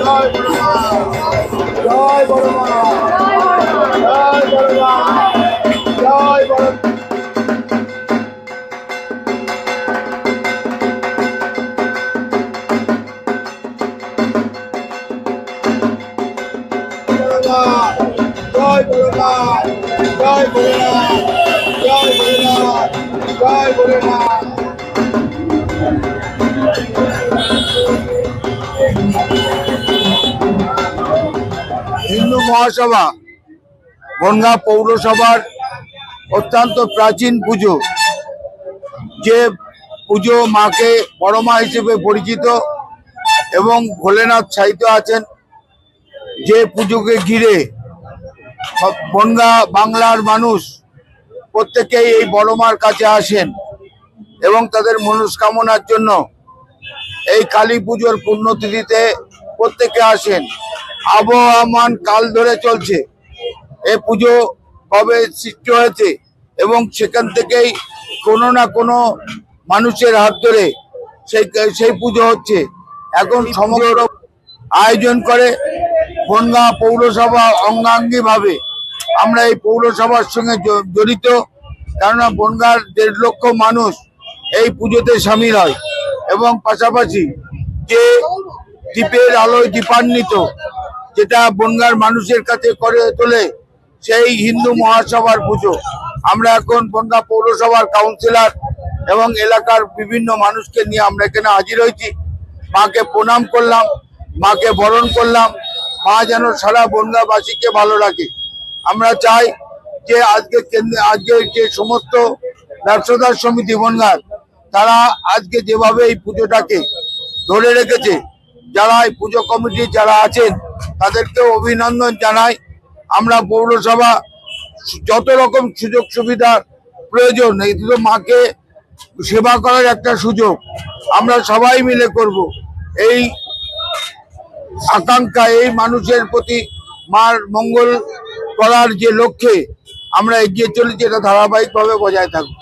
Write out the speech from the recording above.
জয় বড় মা জয় বড় মা জয় বড় জয় বড় জয় মা জয় মা জয় বড় মহাসভা, বনগাঁ পৌরসভার অত্যন্ত প্রাচীন পুজো। যে পুজো মাকে বড় মা হিসেবে পরিচিত এবং ভোলেনাথ সাহিত্য আছেন, যে পুজোকে ঘিরে বনগা বাংলার মানুষ প্রত্যেকেই এই বড় মার কাছে আসেন এবং তাদের মনস্কামনার জন্য এই কালী পুজোর পুণ্যতিথিতে প্রত্যেকে আসেন। আবহমান কাল ধরে চলছে। এ পুজো কবে সৃষ্টি হয়েছে এবং সেখান থেকেই কোনো না কোনো মানুষের হাত ধরে সেই সেই পুজো হচ্ছে। এখন সমগ্র আয়োজন করে বনগাঁ পৌরসভা অঙ্গাঙ্গিভাবে। আমরা এই পৌরসভার সঙ্গে জড়িত। কেননা বনগাঁর দেড় লক্ষ মানুষ এই পুজোতে সামিল হয়। এবং পাশাপাশি যে দ্বীপের আলোয় দীপান্বিত যেটা বনগাঁর মানুষের কাছে করে তোলে, সেই হিন্দু মহাসভার পুজো। আমরা এখন বনগাঁ পৌরসভার কাউন্সিলর এবং এলাকার বিভিন্ন মানুষকে নিয়ে আমরা এখানে হাজির হয়েছি। মাকে প্রণাম করলাম, মাকে বরণ করলাম। মা যেন সারা বনগাঁবাসীকে ভালো রাখে। আমরা চাই যে আজকে আজকে যে সমস্ত ব্যবসাদার সমিতি বনগাঁর, তারা আজকে যেভাবে এই পুজোটাকে ধরে রেখেছে, যারা এই পুজো কমিটি যারা আছেন তাদেরকেও অভিনন্দন জানাই। আমরা পৌরসভা যত রকম সুযোগ সুবিধার প্রয়োজন, এই তো মাকে সেবা করার একটা সুযোগ আমরা সবাই মিলে করব। এই আকাঙ্ক্ষা, এই মানুষের প্রতি মার মঙ্গল করার যে লক্ষ্যে আমরা এগিয়ে চলেছি, এটা ধারাবাহিকভাবে বজায় থাকবে।